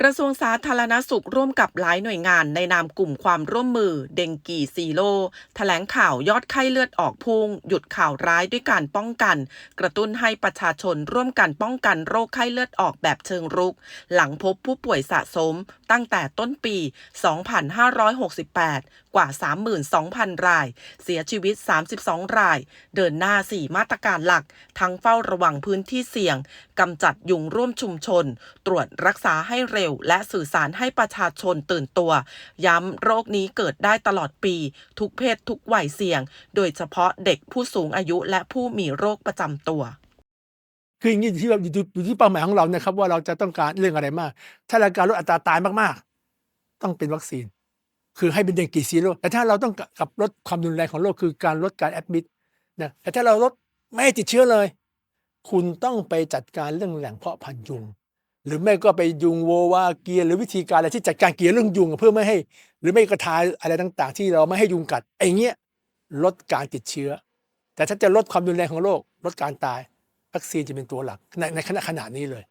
กระทรวงสาธารณสุขร่วมกับหลายหน่วยงานในนามกลุ่มความร่วมมือ เดงกีซีโร่แถลงข่าวยอดไข้เลือดออกพุ่ง หยุดข่าวร้ายด้วยการป้องกัน กระตุ้นให้ประชาชนร่วมกันป้องกันโรคไข้เลือดออกแบบเชิงรุก หลังพบผู้ป่วยสะสม ตั้งแต่ต้นปี 2568 กว่า 32,000 ราย เสียชีวิต 32 ราย เดินหน้า 4 มาตรการหลัก ทั้งเฝ้าระวังพื้นที่เสี่ยงกำจัดยุงร่วมชุมชน ตรวจรักษาให้เร็วและสื่อสารให้ประชาชนตื่นตัว ย้ำโรคนี้เกิดได้ตลอดปี ทุกเพศทุกวัยเสี่ยง โดยเฉพาะเด็กผู้สูงอายุและผู้มีโรคประจำตัวคืออย่างนี้ที่ว่าอยู่ที่อยู่ที่เป้าหมายของเรานะครับ ว่าเราจะต้องการเรื่องอะไรมาก ถ้าเราการลดอัตราตายมากๆ ต้องเป็นวัคซีน คือให้เป็นเดงกีซีโร่แต่ถ้าเราต้องกับลดความรุนแรงของโรคคือการลดการแอดมิดนะแต่ถ้าเราลดไม่ติดเชื้อเลย คุณต้องไปจัดการเรื่องแหล่งเพาะพันธุ์ยุง หรือไม่ก็ไปยุงโววาเกียร์หรือวิธีการอะไรที่จัดการเกียร์เรื่องยุงเพื่อไม่ให้ หรือไม่กระทาอะไรต่าง ๆ ที่เราไม่ให้ยุงกัดไอ้เงี้ยลดการติดเชื้อ แต่ถ้าจะลดความรุนแรงของโรคลดการตายวัคซีนจะเป็นตัวหลักในในขณะขณะนี้เลย